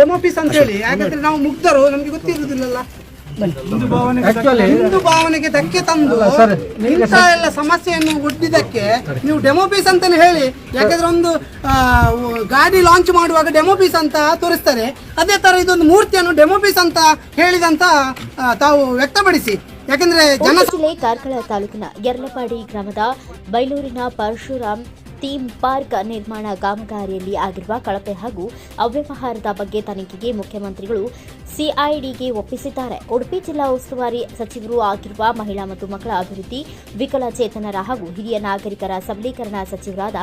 Demo piece ಅಂತ ಹೇಳಿ ಯಾಕಂದ್ರೆ ನಾವು ಮುಗ್ಧರು ನಮ್ಗೆ ಗೊತ್ತಿರುವುದಿಲ್ಲಲ್ಲ. ಹಿಂದೂ ಭಾವನೆಗೆ ಧಕ್ಕೆ ತಂದು ಇಂಥ ಎಲ್ಲ ಸಮಸ್ಯೆಯನ್ನು ಒಡ್ಡಿದ್ದಕ್ಕೆ ನೀವು ಡೆಮೋ ಪೀಸ್ ಅಂತಾನೆ ಹೇಳಿ ಯಾಕಂದ್ರೆ ಒಂದು ಗಾಡಿ ಲಾಂಚ್ ಮಾಡುವಾಗ ಡೆಮೋ ಪೀಸ್ ಅಂತ ತೋರಿಸ್ತಾರೆ. ಅದೇ ತರ ಇದೊಂದು ಮೂರ್ತಿಯನ್ನು ಡೆಮೋ ಪೀಸ್ ಅಂತ ಹೇಳಿದಂತ ತಾವು ವ್ಯಕ್ತಪಡಿಸಿ. ಯಾಕಂದ್ರೆ ಜನ ಜಿಲ್ಲೆ ಕಾರ್ಕಳ ತಾಲೂಕಿನ ಯರ್ಲಪಾಡಿ ಗ್ರಾಮದ ಬೈಲೂರಿನ ಪರಶುರಾಮ್ ಥೀಮ್ ಪಾರ್ಕ್ ನಿರ್ಮಾಣ ಕಾಮಗಾರಿಯಲ್ಲಿ ಆಗಿರುವ ಕಳಪೆ ಹಾಗೂ ಅವ್ಯವಹಾರದ ಬಗ್ಗೆ ತನಿಖೆಗೆ ಮುಖ್ಯಮಂತ್ರಿಗಳು ಸಿಐಡಿಗೆ ಒಪ್ಪಿಸಿದ್ದಾರೆ. ಉಡುಪಿ ಜಿಲ್ಲಾ ಉಸ್ತುವಾರಿ ಸಚಿವರು ಆಗಿರುವ ಮಹಿಳಾ ಮತ್ತು ಮಕ್ಕಳ ಅಭಿವೃದ್ಧಿ ವಿಕಲಚೇತನರ ಹಾಗೂ ಹಿರಿಯ ನಾಗರಿಕರ ಸಬಲೀಕರಣ ಸಚಿವರಾದ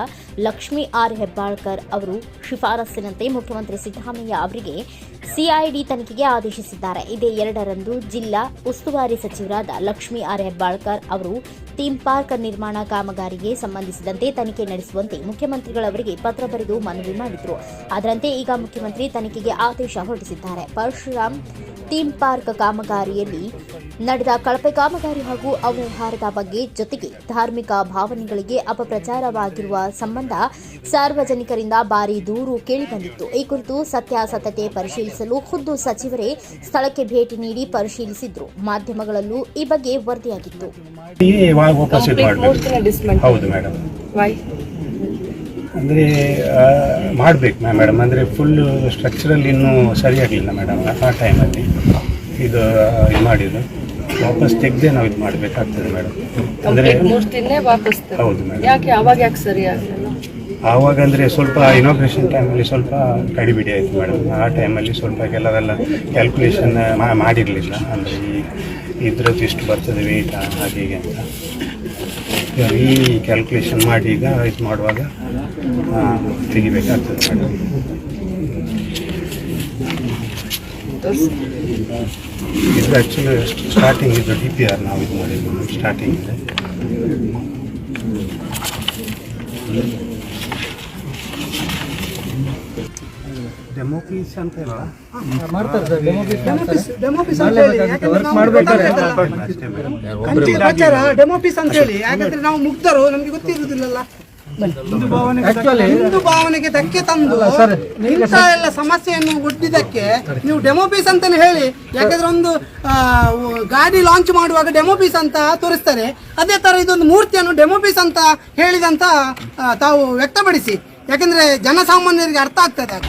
ಲಕ್ಷ್ಮೀ ಆರ್ ಹೆಬ್ಬಾಳ್ಕರ್ ಅವರು ಶಿಫಾರಸ್ಸಿನಂತೆ ಮುಖ್ಯಮಂತ್ರಿ ಸಿದ್ದರಾಮಯ್ಯ ಅವರಿಗೆ ಸಿಐಡಿ ತನಿಖೆಗೆ ಆದೇಶಿಸಿದ್ದಾರೆ. ಇದೇ ಎರಡರಂದು ಜಿಲ್ಲಾ ಉಸ್ತುವಾರಿ ಸಚಿವರಾದ ಲಕ್ಷ್ಮೀ ಆರ್ ಹೆಬ್ಬಾಳ್ಕರ್ ಅವರು ಥೀಮ್ ಪಾರ್ಕ್ ನಿರ್ಮಾಣ ಕಾಮಗಾರಿಗೆ ಸಂಬಂಧಿಸಿದಂತೆ ತನಿಖೆ ನಡೆಸುವಂತೆ ಮುಖ್ಯಮಂತ್ರಿಗಳವರಿಗೆ ಪತ್ರ ಬರೆದು ಮನವಿ ಮಾಡಿದ್ರು. ಅದರಂತೆ ಈಗ ಮುಖ್ಯಮಂತ್ರಿ ತನಿಖೆಗೆ ಆದೇಶ ಹೊರಡಿಸಿದ್ದಾರೆ. ಪರಶುರಾಮ್ ಥೀಮ್ ಪಾರ್ಕ್ ಕಾಮಗಾರಿಯಲ್ಲಿ ನಡೆದ ಕಳಪೆ ಕಾಮಗಾರಿ ಹಾಗೂ ಅವ್ಯವಹಾರದ ಬಗ್ಗೆ ಜೊತೆಗೆ ಧಾರ್ಮಿಕ ಭಾವನೆಗಳಿಗೆ ಅಪಪ್ರಚಾರವಾಗಿರುವ ಸಂಬಂಧ ಸಾರ್ವಜನಿಕರಿಂದ ಭಾರಿ ದೂರು ಕೇಳಿಬಂದಿತ್ತು. ಈ ಕುರಿತು ಸತ್ಯಾಸತ್ಯತೆ ಪರಿಶೀಲಿಸಲು ಖುದ್ದು ಸಚಿವರೇ ಸ್ಥಳಕ್ಕೆ ಭೇಟಿ ನೀಡಿ ಪರಿಶೀಲಿಸಿದ್ರು. ಮಾಧ್ಯಮಗಳಲ್ಲೂ ಈ ಬಗ್ಗೆ ವರದಿಯಾಗಿತ್ತು. ವಾ- ವಾಪಸ್ ಇದು ಮಾಡಬೇಕು. ಹೌದು ಮೇಡಮ್ ಅಂದರೆ ಮಾಡಬೇಕು ಮೇಡಮ್ ಅಂದರೆ ಫುಲ್ ಸ್ಟ್ರಕ್ಚರಲ್ಲಿ ಇನ್ನೂ ಸರಿಯಾಗಲಿಲ್ಲ ಮೇಡಮ್ ಆ ಟೈಮಲ್ಲಿ ಇದು ಇದು ಮಾಡಿದ್ದು. ವಾಪಸ್ ತೆಗೆದೆ ನಾವು ಇದು ಮಾಡಬೇಕಾಗ್ತದೆ ಮೇಡಮ್ ಅಂದರೆ. ಹೌದು ಮೇಡಮ್ ಯಾಕೆ ಅವಾಗ ಯಾಕೆ ಆಗಲಿಲ್ಲ ಆವಾಗ ಅಂದರೆ ಸ್ವಲ್ಪ ಇನಾಗ್ರೇಷನ್ ಟೈಮಲ್ಲಿ ಸ್ವಲ್ಪ ಕಡಿಬಿಡಿ ಆಯಿತು ಮೇಡಮ್ ಆ ಟೈಮಲ್ಲಿ ಸ್ವಲ್ಪ ಕೆಲವೆಲ್ಲ ಕ್ಯಾಲ್ಕುಲೇಷನ್ ಮಾಡಿರಲಿಲ್ಲ. ಅಂದರೆ ಈ ಇದ್ರದ್ದು ಇಷ್ಟು ಬರ್ತದೆ ವೆಯ್ಟ್ ಹಾಗೆ ಅಂತ. ಈ ಕ್ಯಾಲ್ಕುಲೇಷನ್ ಮಾಡಿ ಈಗ ಇದು ಮಾಡುವಾಗ ತೆಗಿಬೇಕಾಗ್ತದೆ ಮೇಡಮ್ ಇದು ಆ್ಯಕ್ಚುಲಿ ಸ್ಟಾರ್ಟಿಂಗ್ ಇದು ಡಿ ಪಿ ಆರ್ ನಾವು ಇದು ಮಾಡಿದ್ದು ಸ್ಟಾರ್ಟಿಂಗ್ ಡೆಮೋ ಪೀಸ್ ಅಂತ ಇಲ್ಲ? ಡೆಮೋ ಪೀಸ್ ಡೆಮೋ ಪೀಸ್ ಅಂತ ಹೇಳಿ. ಯಾಕಂದ್ರೆ ನಾವು ಗೊತ್ತಾಗ್ತದಲ್ಲ. ಅಷ್ಟೇ ಮೇಡಮ್ ಕಂಚಿ ಪ್ರಚಾರ ಡೆಮೋ ಪೀಸ್ ಅಂತ ಹೇಳಿ. ಯಾಕಂದ್ರೆ ನಾವು ಮುಗ್ಧರು ನಮ್ಗೆ ಗೊತ್ತಿರುವುದಿಲ್ಲಲ್ಲ. ಹಿಂದೂ ಭಾವನೆಗೆ ಧಕ್ಕೆ ತಂದು ಇಂಥ ಎಲ್ಲ ಸಮಸ್ಯೆಯನ್ನು ಒಡ್ಡಿದ್ದಕ್ಕೆ ನೀವು ಡೆಮೋ ಪೀಸ್ ಅಂತಾನೆ ಹೇಳಿ. ಯಾಕಂದ್ರೆ ಒಂದು ಆ, ಗಾಡಿ ಲಾಂಚ್ ಮಾಡುವಾಗ ಡೆಮೋ ಪೀಸ್ ಅಂತ ತೋರಿಸ್ತಾರೆ. ಅದೇ ತರ ಇದೊಂದು ಮೂರ್ತಿಯನ್ನು ಡೆಮೋ ಪೀಸ್ ಅಂತ ಹೇಳಿದಂತ ತಾವು ವ್ಯಕ್ತಪಡಿಸಿ. ಯಾಕಂದ್ರೆ ಜನಸಾಮಾನ್ಯರಿಗೆ ಅರ್ಥ ಆಗ್ತದೆ ಆಗ.